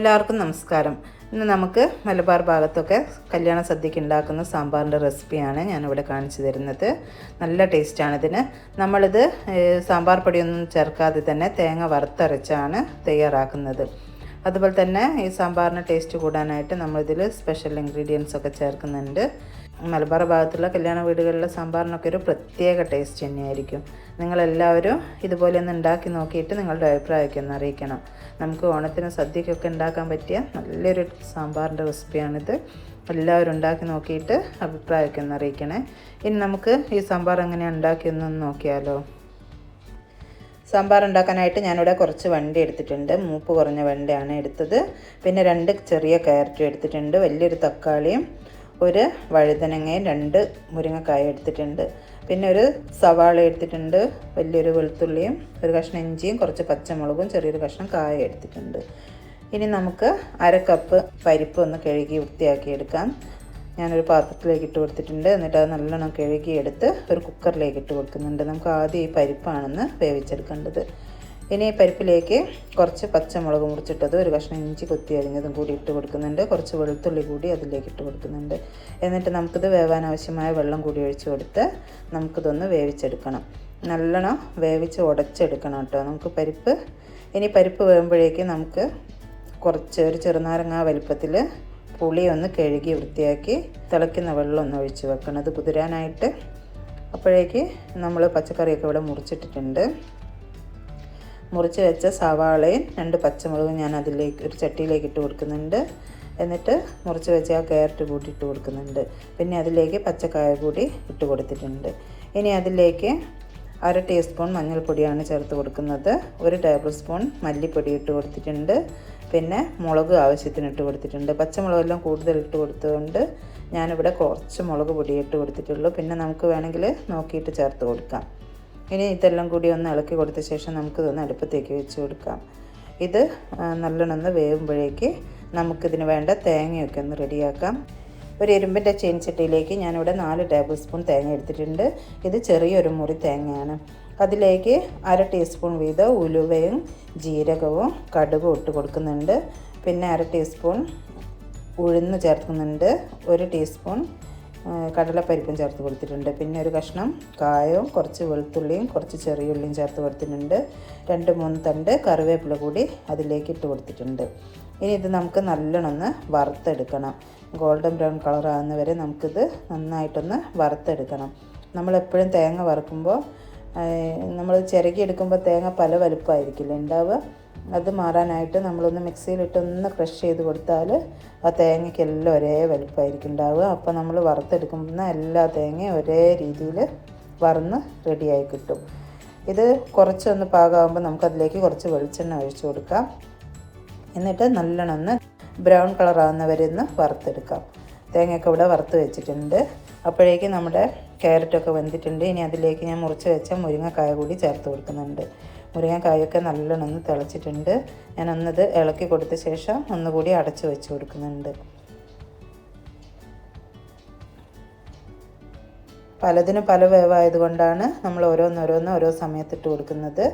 എല്ലാവർക്കും നമസ്കാരം. ഇന്ന് നമുക്ക് മലബാർ ഭാഗത്തൊക്കെ കല്യാണ സദ്യക്ക് ഉണ്ടാക്കുന്ന സാമ്പാറിന്റെ റെസിപ്പിയാണ് ഞാനിവിടെ കാണിച്ചു തരുന്നത്. നല്ല ടേസ്റ്റാണ് ഇതിന്. നമ്മളിത് സാമ്പാർ പൊടിയൊന്നും ചേർക്കാതെ തന്നെ തേങ്ങ വറുത്തരച്ചാണ് തയ്യാറാക്കുന്നത്. അതുപോലെ തന്നെ ഈ സാമ്പാറിന് ടേസ്റ്റ് കൂടാനായിട്ട് നമ്മളിതിൽ സ്പെഷ്യൽ ഇൻഗ്രീഡിയൻസ് ഒക്കെ ചേർക്കുന്നുണ്ട്. മലബാർ ഭാഗത്തുള്ള കല്യാണ വീടുകളിലെ സാമ്പാറിനൊക്കെ ഒരു പ്രത്യേക ടേസ്റ്റ് തന്നെയായിരിക്കും. നിങ്ങളെല്ലാവരും ഇതുപോലെ ഒന്ന് ഉണ്ടാക്കി നോക്കിയിട്ട് നിങ്ങളുടെ അഭിപ്രായമൊക്കെ ഒന്ന് അറിയിക്കണം. നമുക്ക് ഓണത്തിന് സദ്യക്കൊക്കെ ഉണ്ടാക്കാൻ പറ്റിയ നല്ലൊരു സാമ്പാറിന്റെ റെസിപ്പിയാണിത് എല്ലാവരും ഉണ്ടാക്കി നോക്കിയിട്ട് അഭിപ്രായമൊക്കെ ഒന്ന് അറിയിക്കണേ. ഇനി നമുക്ക് ഈ സാമ്പാർ എങ്ങനെയാണ് ഉണ്ടാക്കിയെന്നൊന്ന് നോക്കിയാലോ? സാമ്പാർ ഉണ്ടാക്കാനായിട്ട് ഞാനിവിടെ കുറച്ച് വണ്ടി എടുത്തിട്ടുണ്ട്. മൂപ്പ് കുറഞ്ഞ വണ്ടിയാണ് എടുത്തത്. പിന്നെ രണ്ട് ചെറിയ ക്യാരറ്റും എടുത്തിട്ടുണ്ട്. വലിയൊരു തക്കാളിയും ഒരു വഴുതനങ്ങയും രണ്ട് മുരിങ്ങക്കായ എടുത്തിട്ടുണ്ട്. പിന്നെ ഒരു സവാള എടുത്തിട്ടുണ്ട്. വലിയൊരു വെളുത്തുള്ളിയും ഒരു കഷ്ണം ഇഞ്ചിയും കുറച്ച് പച്ചമുളകും ചെറിയൊരു കഷ്ണം കായ എടുത്തിട്ടുണ്ട്. ഇനി നമുക്ക് അര കപ്പ് പരിപ്പ് ഒന്ന് കഴുകി വൃത്തിയാക്കി എടുക്കാം. ഞാനൊരു പാത്രത്തിലേക്ക് ഇട്ട് കൊടുത്തിട്ടുണ്ട്. എന്നിട്ട് അത് നല്ലോണം കഴുകിയെടുത്ത് ഒരു കുക്കറിലേക്ക് ഇട്ട് കൊടുക്കുന്നുണ്ട്. നമുക്ക് ആദ്യം ഈ പരിപ്പാണെന്ന് വേവിച്ചെടുക്കേണ്ടത്. ഇനി ഈ പരിപ്പിലേക്ക് കുറച്ച് പച്ചമുളക് മുറിച്ചിട്ടത് ഒരു കഷ്ണം ഇഞ്ചി കൊത്തി അരിഞ്ഞതും കൂടി ഇട്ട് കൊടുക്കുന്നുണ്ട്. കുറച്ച് വെളുത്തുള്ളി കൂടി അതിലേക്ക് ഇട്ട് കൊടുക്കുന്നുണ്ട്. എന്നിട്ട് നമുക്കിത് വേവാൻ ആവശ്യമായ വെള്ളം കൂടി ഒഴിച്ചു കൊടുത്ത് നമുക്കിതൊന്ന് വേവിച്ചെടുക്കണം. നല്ലോണം വേവിച്ച് ഉടച്ചെടുക്കണം കേട്ടോ. നമുക്ക് പരിപ്പ് ഇനി പരിപ്പ് വേകുമ്പോഴേക്ക് നമുക്ക് കുറച്ച് ഒരു ചെറുനാരങ്ങ വലിപ്പത്തിൽ പുളി ഒന്ന് കഴുകി വൃത്തിയാക്കി തിളയ്ക്കുന്ന വെള്ളം ഒന്ന് ഒഴിച്ച് വെക്കണം. അത് കുതിരാനായിട്ട്. അപ്പോഴേക്ക് നമ്മൾ പച്ചക്കറിയൊക്കെ ഇവിടെ മുറിച്ചിട്ടിട്ടുണ്ട്. മുറിച്ച് വെച്ച സവാളയും രണ്ട് പച്ചമുളകും ഞാൻ അതിലേക്ക് ഒരു ചട്ടിയിലേക്ക് ഇട്ട് കൊടുക്കുന്നുണ്ട്. എന്നിട്ട് മുറിച്ച് വെച്ച ആ ക്യാരറ്റ് കൂടി ഇട്ട് കൊടുക്കുന്നുണ്ട്. പിന്നെ അതിലേക്ക് പച്ചക്കായ കൂടി ഇട്ട് കൊടുത്തിട്ടുണ്ട്. ഇനി അതിലേക്ക് അര ടീസ്പൂൺ മഞ്ഞൾപ്പൊടിയാണ് ചേർത്ത് കൊടുക്കുന്നത്. ഒരു ടേബിൾ സ്പൂൺ മല്ലിപ്പൊടി ഇട്ട് കൊടുത്തിട്ടുണ്ട്. പിന്നെ മുളക് ആവശ്യത്തിന് ഇട്ട് കൊടുത്തിട്ടുണ്ട്. പച്ചമുളകെല്ലാം കൂടുതൽ ഇട്ട് കൊടുത്തതുകൊണ്ട് ഞാനിവിടെ കുറച്ച് മുളക് പൊടി ഇട്ട് കൊടുത്തിട്ടുള്ളൂ. പിന്നെ നമുക്ക് വേണമെങ്കിൽ നോക്കിയിട്ട് ചേർത്ത് കൊടുക്കാം. ഇനി ഇതെല്ലാം കൂടി ഒന്ന് ഇളക്കി കൊടുത്ത ശേഷം നമുക്ക് ഇതൊന്ന് അടുപ്പത്തേക്ക് വെച്ച് കൊടുക്കാം. ഇത് നല്ലോണമെന്ന് നല്ലോണം വേവുമ്പോഴേക്ക് നമുക്കിതിന് വേണ്ട തേങ്ങയൊക്കെ ഒന്ന് റെഡിയാക്കാം. ഒരു ഇരുമ്പിന്റെ ചീനച്ചട്ടിയിലേക്ക് ഞാനിവിടെ നാല് ടേബിൾ സ്പൂൺ തേങ്ങ എടുത്തിട്ടുണ്ട്. ഇത് ചെറിയൊരു മുറി തേങ്ങയാണ്. അതിലേക്ക് അര ടീസ്പൂൺ വീതം ഉലുവയും ജീരകവും കടുകും ഇട്ട് കൊടുക്കുന്നുണ്ട്. പിന്നെ അര ടീസ്പൂൺ ഉഴുന്ന് ചേർക്കുന്നുണ്ട്. ഒരു ടീസ്പൂൺ കടലപ്പരിപ്പും ചേർത്ത് കൊടുത്തിട്ടുണ്ട്. പിന്നെ ഒരു കഷ്ണം കായവും കുറച്ച് വെളുത്തുള്ളിയും കുറച്ച് ചെറിയ ഉള്ളിയും ചേർത്ത് കൊടുത്തിട്ടുണ്ട്. രണ്ട് മൂന്ന് തണ്ട് കറിവേപ്പില കൂടി അതിലേക്ക് ഇട്ട് കൊടുത്തിട്ടുണ്ട്. ഇനി ഇത് നമുക്ക് നല്ലോണമൊന്ന് വറുത്തെടുക്കണം. ഗോൾഡൻ ബ്രൗൺ കളർ ആകുന്ന വരെ നമുക്കിത് നന്നായിട്ടൊന്ന് വറുത്തെടുക്കണം. നമ്മളെപ്പോഴും തേങ്ങ വറുക്കുമ്പോൾ നമ്മൾ ചിരകിയെടുക്കുമ്പോൾ തേങ്ങ പല വലുപ്പമായിരിക്കില്ല ഉണ്ടാവുക? അത് മാറാനായിട്ട് നമ്മളൊന്ന് മിക്സിയിലിട്ടൊന്ന് ക്രഷ് ചെയ്ത് കൊടുത്താൽ ആ തേങ്ങയ്ക്കെല്ലാം ഒരേ വലുപ്പമായിരിക്കും ഉണ്ടാവുക. അപ്പോൾ നമ്മൾ വറുത്തെടുക്കുന്ന എല്ലാ തേങ്ങയും ഒരേ രീതിയിൽ വറന്ന് റെഡിയായി കിട്ടും. ഇത് കുറച്ചൊന്ന് പാകമാകുമ്പോൾ നമുക്കതിലേക്ക് കുറച്ച് വെളിച്ചെണ്ണ ഒഴിച്ചു കൊടുക്കാം. എന്നിട്ട് നല്ലോണം ബ്രൗൺ കളർ ആകുന്നവരെ ഒന്ന് വറുത്തെടുക്കാം. തേങ്ങയൊക്കെ ഇവിടെ വറുത്ത് വെച്ചിട്ടുണ്ട്. അപ്പോഴേക്കും നമ്മുടെ ക്യാരറ്റൊക്കെ വെന്തിട്ടുണ്ട്. ഇനി അതിലേക്ക് ഞാൻ മുറിച്ച് വെച്ച മുരിങ്ങക്കായ കൂടി ചേർത്ത് കൊടുക്കുന്നുണ്ട്. മുരിങ്ങക്കായൊക്കെ നല്ലോണം ഒന്ന് തിളച്ചിട്ടുണ്ട്. ഒന്നത് ഇളക്കി കൊടുത്ത ശേഷം ഒന്നുകൂടി അടച്ചു വെച്ച് കൊടുക്കുന്നുണ്ട്. പലതിനും പല വേവായത് കൊണ്ടാണ് നമ്മൾ ഓരോന്നോരോന്ന് ഓരോ സമയത്ത് ഇട്ട് കൊടുക്കുന്നത്.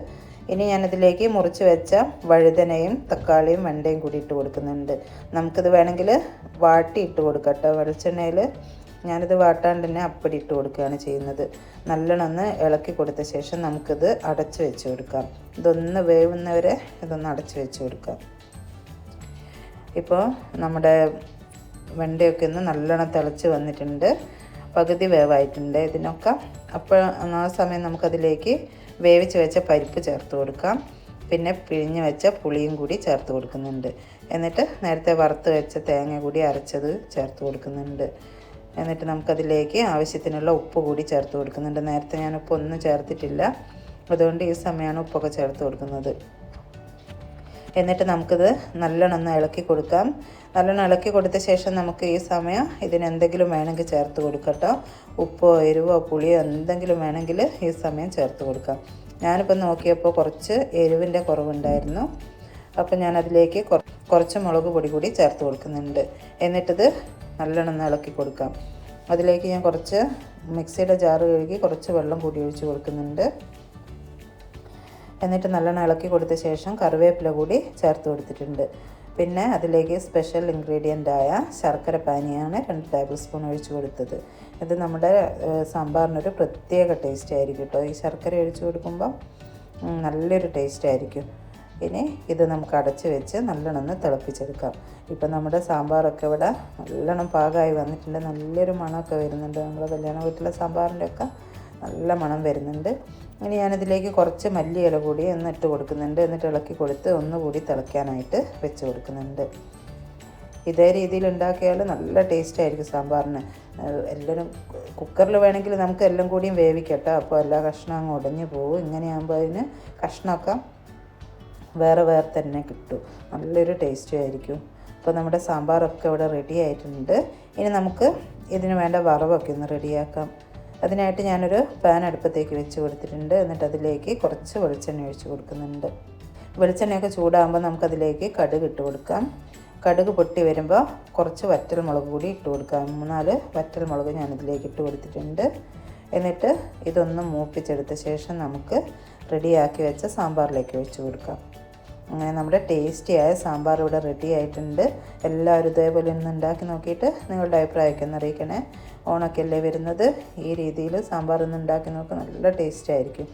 ഇനി ഞാനിതിലേക്ക് മുറിച്ച് വെച്ച വഴുതനയും തക്കാളിയും വെണ്ടയും കൂടി ഇട്ട് കൊടുക്കുന്നുണ്ട്. നമുക്കിത് വേണമെങ്കിൽ വാട്ടി ഇട്ട് കൊടുക്കട്ടോ വെളിച്ചെണ്ണയിൽ ഞാനിത് വാട്ടാണ്ട് തന്നെ അപ്പടി ഇട്ട് കൊടുക്കുകയാണ് ചെയ്യുന്നത്. നല്ലോണം ഒന്ന് ഇളക്കി കൊടുത്ത ശേഷം നമുക്കിത് അടച്ചു വെച്ച് കൊടുക്കാം. ഇതൊന്ന് വേവുന്നവരെ ഇതൊന്ന് അടച്ചു വെച്ച് കൊടുക്കാം. ഇപ്പോൾ നമ്മുടെ വെണ്ടയൊക്കെ ഒന്ന് നല്ലോണം തിളച്ച് വന്നിട്ടുണ്ട്. പകുതി വേവായിട്ടുണ്ട് ഇതിനൊക്കെ. അപ്പോൾ ആ സമയം നമുക്കതിലേക്ക് വേവിച്ച് വെച്ച പരിപ്പ് ചേർത്ത് കൊടുക്കാം. പിന്നെ പിഴിഞ്ഞ് വെച്ച പുളിയും കൂടി ചേർത്ത് കൊടുക്കുന്നുണ്ട്. എന്നിട്ട് നേരത്തെ വറുത്ത് വെച്ച തേങ്ങ കൂടി അരച്ചത് ചേർത്ത് കൊടുക്കുന്നുണ്ട്. എന്നിട്ട് നമുക്കതിലേക്ക് ആവശ്യത്തിനുള്ള ഉപ്പ് കൂടി ചേർത്ത് കൊടുക്കുന്നുണ്ട്. നേരത്തെ ഞാൻ ഉപ്പ് ഒന്നും ചേർത്തിട്ടില്ല. അതുകൊണ്ട് ഈ സമയമാണ് ഉപ്പൊക്കെ ചേർത്ത് കൊടുക്കുന്നത്. എന്നിട്ട് നമുക്കിത് നല്ലോണം ഒന്ന് ഇളക്കി കൊടുക്കാം. നല്ലോണം ഇളക്കി കൊടുത്ത ശേഷം നമുക്ക് ഈ സമയം ഇതിന് എന്തെങ്കിലും വേണമെങ്കിൽ ചേർത്ത് കൊടുക്കട്ടോ. ഉപ്പോ എരിവോ പുളിയോ എന്തെങ്കിലും വേണമെങ്കിൽ ഈ സമയം ചേർത്ത് കൊടുക്കാം. ഞാനിപ്പോൾ നോക്കിയപ്പോൾ കുറച്ച് എരിവിന്റെ കുറവുണ്ടായിരുന്നു. അപ്പോൾ ഞാനതിലേക്ക് കുറ- കുറച്ച് മുളക് പൊടി കൂടി ചേർത്ത് കൊടുക്കുന്നുണ്ട്. എന്നിട്ടിത് നല്ലോണം ഇളക്കി കൊടുക്കാം. അതിലേക്ക് ഞാൻ കുറച്ച് മിക്സിയുടെ ജാറ് കഴുകി കുറച്ച് വെള്ളം കൂടി ഒഴിച്ച് കൊടുക്കുന്നുണ്ട്. എന്നിട്ട് നല്ലോണം ഇളക്കി കൊടുത്ത ശേഷം കറിവേപ്പില കൂടി ചേർത്ത് കൊടുത്തിട്ടുണ്ട്. പിന്നെ അതിലേക്ക് സ്പെഷ്യൽ ഇൻഗ്രീഡിയന്റ് ആയ ശർക്കര പാനിയാണ് രണ്ട് ടേബിൾ സ്പൂൺ ഒഴിച്ച് കൊടുത്തത്. ഇത് നമ്മുടെ സാമ്പാറിനൊരു പ്രത്യേക ടേസ്റ്റ് ആയിരിക്കും കേട്ടോ. ഈ ശർക്കര ഒഴിച്ച് കൊടുക്കുമ്പം നല്ലൊരു ടേസ്റ്റ് ആയിരിക്കും. ഇനി ഇത് നമുക്ക് അടച്ച് വെച്ച് നല്ലോണം തിളപ്പിച്ചെടുക്കാം. ഇപ്പം നമ്മുടെ സാമ്പാറൊക്കെ ഇവിടെ നല്ലോണം പാകമായി വന്നിട്ടുണ്ട്. നല്ലൊരു മണമൊക്കെ വരുന്നുണ്ട്. നമ്മുടെ കല്യാണ വീട്ടിലെ സാമ്പാറിന്റെ ഒക്കെ നല്ല മണം വരുന്നുണ്ട്. ഇനി ഞാനിതിലേക്ക് കുറച്ച് മല്ലിയില കൂടി ഒന്ന് ഇട്ട് കൊടുക്കുന്നുണ്ട്. എന്നിട്ട് ഇളക്കി കൊടുത്ത് ഒന്നുകൂടി തിളയ്ക്കാനായിട്ട് വെച്ച് കൊടുക്കുന്നുണ്ട്. ഇതേ രീതിയിൽ ഉണ്ടാക്കിയാൽ നല്ല ടേസ്റ്റ് ആയിരിക്കും സാമ്പാറിന്. എല്ലാവരും കുക്കറിൽ വേണമെങ്കിൽ നമുക്ക് എല്ലാം കൂടിയും വേവിക്കട്ടോ അപ്പോൾ എല്ലാ കഷ്ണം അങ്ങ് ഉടഞ്ഞു പോകും. ഇങ്ങനെയാകുമ്പോൾ അതിന് കഷ്ണമൊക്കെ വേറെ വേറെ തന്നെ കിട്ടും. നല്ലൊരു ടേസ്റ്റും ആയിരിക്കും. അപ്പോൾ നമ്മുടെ സാമ്പാറൊക്കെ ഇവിടെ റെഡി ആയിട്ടുണ്ട്. ഇനി നമുക്ക് ഇതിന് വേണ്ട വറവൊക്കെ ഒന്ന് റെഡിയാക്കാം അതിനായിട്ട് ഞാനൊരു പാൻ അടുപ്പത്തേക്ക് വെച്ച് കൊടുത്തിട്ടുണ്ട്. എന്നിട്ട് അതിലേക്ക് കുറച്ച് വെളിച്ചെണ്ണ ഒഴിച്ച് കൊടുക്കുന്നുണ്ട്. വെളിച്ചെണ്ണയൊക്കെ ചൂടാകുമ്പോൾ നമുക്കതിലേക്ക് കടുക് ഇട്ട് കൊടുക്കാം. കടുക് പൊട്ടി വരുമ്പോൾ കുറച്ച് വറ്റൽ മുളക് കൂടി ഇട്ട് കൊടുക്കാം. മൂന്നാൽ വറ്റൽ മുളക് ഞാനിതിലേക്ക് ഇട്ട് കൊടുത്തിട്ടുണ്ട്. എന്നിട്ട് ഇതൊന്ന് മൂപ്പിച്ചെടുത്ത ശേഷം നമുക്ക് റെഡിയാക്കി വെച്ച സാമ്പാറിലേക്ക് ഒഴിച്ച് കൊടുക്കാം. അങ്ങനെ നമ്മുടെ ടേസ്റ്റിയായ സാമ്പാർ ഇവിടെ റെഡി ആയിട്ടുണ്ട്. എല്ലാവരും ഇതേപോലെ ഒന്ന് ഉണ്ടാക്കി നോക്കിയിട്ട് നിങ്ങളുടെ അഭിപ്രായമൊക്കെ ഒന്ന് അറിയിക്കണേ. ഓണൊക്കെ അല്ലേ വരുന്നത്? ഈ രീതിയിൽ സാമ്പാർ ഒന്ന് ഉണ്ടാക്കി നോക്കുക നല്ല ടേസ്റ്റ് ആയിരിക്കും.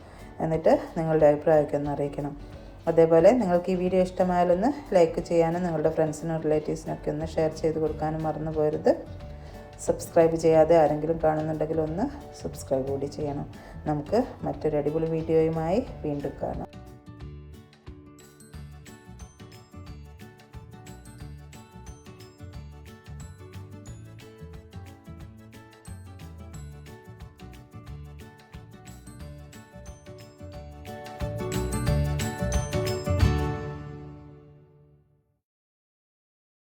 എന്നിട്ട് നിങ്ങളുടെ അഭിപ്രായമൊക്കെ ഒന്ന് അറിയിക്കണം. അതേപോലെ നിങ്ങൾക്ക് ഈ വീഡിയോ ഇഷ്ടമായാലൊന്ന് ലൈക്ക് ചെയ്യാനും നിങ്ങളുടെ ഫ്രണ്ട്സിനും റിലേറ്റീവ്സിനൊക്കെ ഒന്ന് ഷെയർ ചെയ്ത് കൊടുക്കാനും മറന്നു പോരുത്. സബ്സ്ക്രൈബ് ചെയ്യാതെ ആരെങ്കിലും കാണുന്നുണ്ടെങ്കിൽ ഒന്ന് സബ്സ്ക്രൈബ് കൂടി ചെയ്യണം. നമുക്ക് മറ്റൊരു അടിപൊളി വീഡിയോയുമായി വീണ്ടും കാണാം.